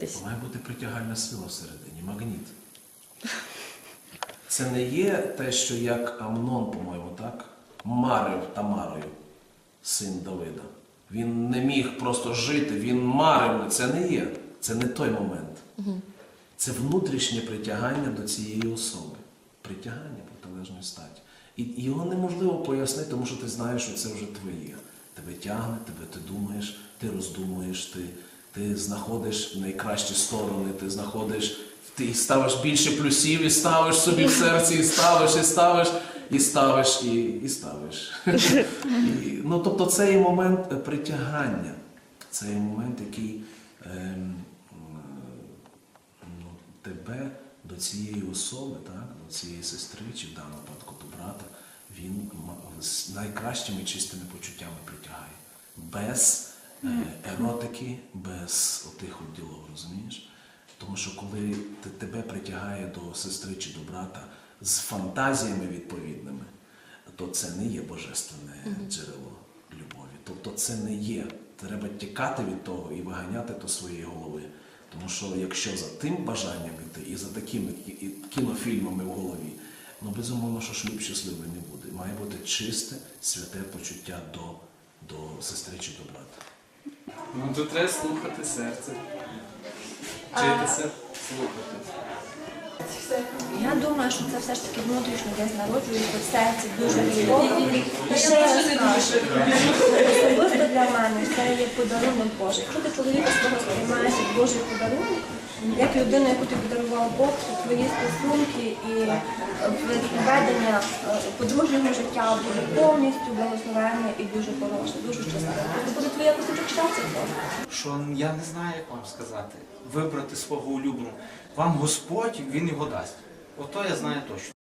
Має бути притягальна сила всередині, магніт. Це не є те, що як Амнон, по-моєму, так? Марив Тамарою, син Давида. Він не міг просто жити, він марив. Це не є. Це не той момент. Це внутрішнє притягання до цієї особи. Притягання протилежної статі. І його неможливо пояснити, тому що ти знаєш, що це вже твоє. Тебе тягне, тебе ти думаєш, ти роздумуєш, ти, ти знаходиш найкращі сторони, ти знаходиш, ти ставиш більше плюсів і ставиш собі в серці, і ставиш, і ставиш, і ставиш, і, і ставиш. І, ну, тобто це є момент е, притягання. Це є момент, який ем, ну, тебе до цієї особи, так, до цієї сестри, чи в даному випадку до брата, він з найкращими чистими почуттями притягає. Без е, еротики, без отих от ділов, розумієш? Тому що коли те- тебе притягає до сестри чи до брата з фантазіями відповідними, то це не є божественне джерело любові. Тобто це не є. Треба тікати від того і виганяти то своєї голови. Тому що якщо за тим бажанням іти і за такими кінофільмами в голові, ну безумовно, що шлюб щасливий не буде. Має бути чисте, святе почуття до, до сестри чи до брата. Ну тут треба слухати серце. Вчитися слухати. Я думаю, що це все ж таки внутрішньо десь народжується в серці дуже глибоко. І ще раз кажу, особисто для мене це є подарунок Божий. Якщо ти чоловіка свого сприймаєш як Божий подарунок, як людина, яку ти подарував Бог, твої стосунки і ведення е, подружнього життя буде повністю благословенне і дуже хороше, дуже щасливе. Це буде твоя кусочок щастя що я не знаю, як вам сказати, вибрати свого улюбленого. Вам Господь, Він його дасть. Ото я знаю точно.